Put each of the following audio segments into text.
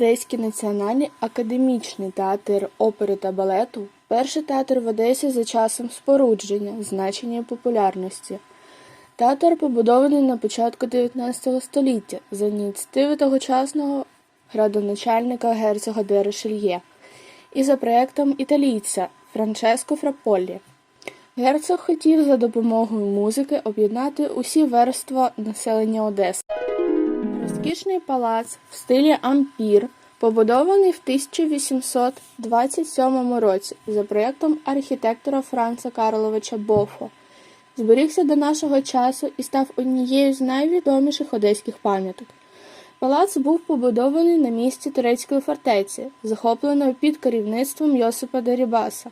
Одеський національний академічний театр опери та балету перший театр в Одесі за часом спорудження, значення і популярності. Театр побудований на початку 19 століття за ініціативи тогочасного градоначальника герцога де Ришельє і за проєктом італійця Франческо Фраполлі. Герцог хотів за допомогою музики об'єднати усі верства населення Одеси. Розкішний палац в стилі ампір, побудований в 1827 році за проєктом архітектора Франца Карловича Бофо, зберігся до нашого часу і став однією з найвідоміших одеських пам'яток. Палац був побудований на місці турецької фортеці, захопленої під керівництвом Йосипа Дерібаса,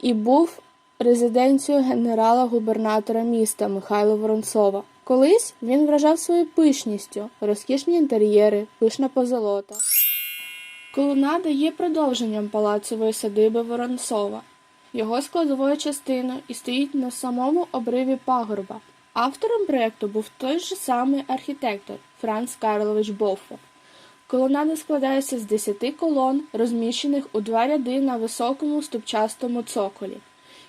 і був резиденцією генерала-губернатора міста Михайла Воронцова. Колись він вражав своєю пишністю, розкішні інтер'єри, пишна позолота. Колонада є продовженням палацової садиби Воронцова, його складовою частиною і стоїть на самому обриві пагорба. Автором проєкту був той же самий архітектор Франц Карлович Бофо. Колонада складається з 10 колон, розміщених у два ряди на високому ступчастому цоколі,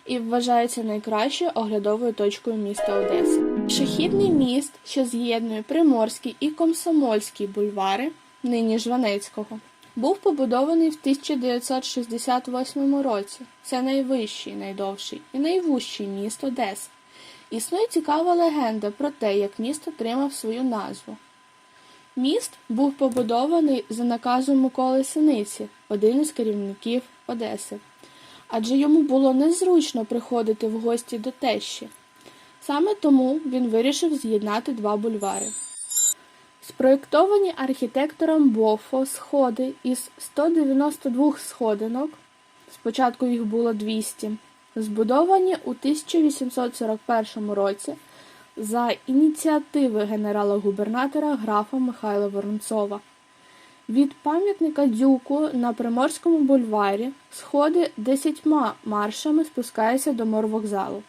і вважається найкращою оглядовою точкою міста Одеси. Шахідний міст, що з'єднує Приморський і Комсомольський бульвари, нині Жванецького, був побудований в 1968 році. Це найвищий, найдовший і найвужчий міст Одеси. Існує цікава легенда про те, як міст отримав свою назву. Міст був побудований за наказом Миколи Синиці, один із керівників Одеси, адже йому було незручно приходити в гості до тещі. Саме тому він вирішив з'єднати два бульвари. Спроєктовані архітектором Бофо сходи із 192 сходинок, спочатку їх було 200, збудовані у 1841 році за ініціативи генерала-губернатора графа Михайла Воронцова. Від пам'ятника Дюку на Приморському бульварі сходи десятьма маршами спускаються до морвокзалу.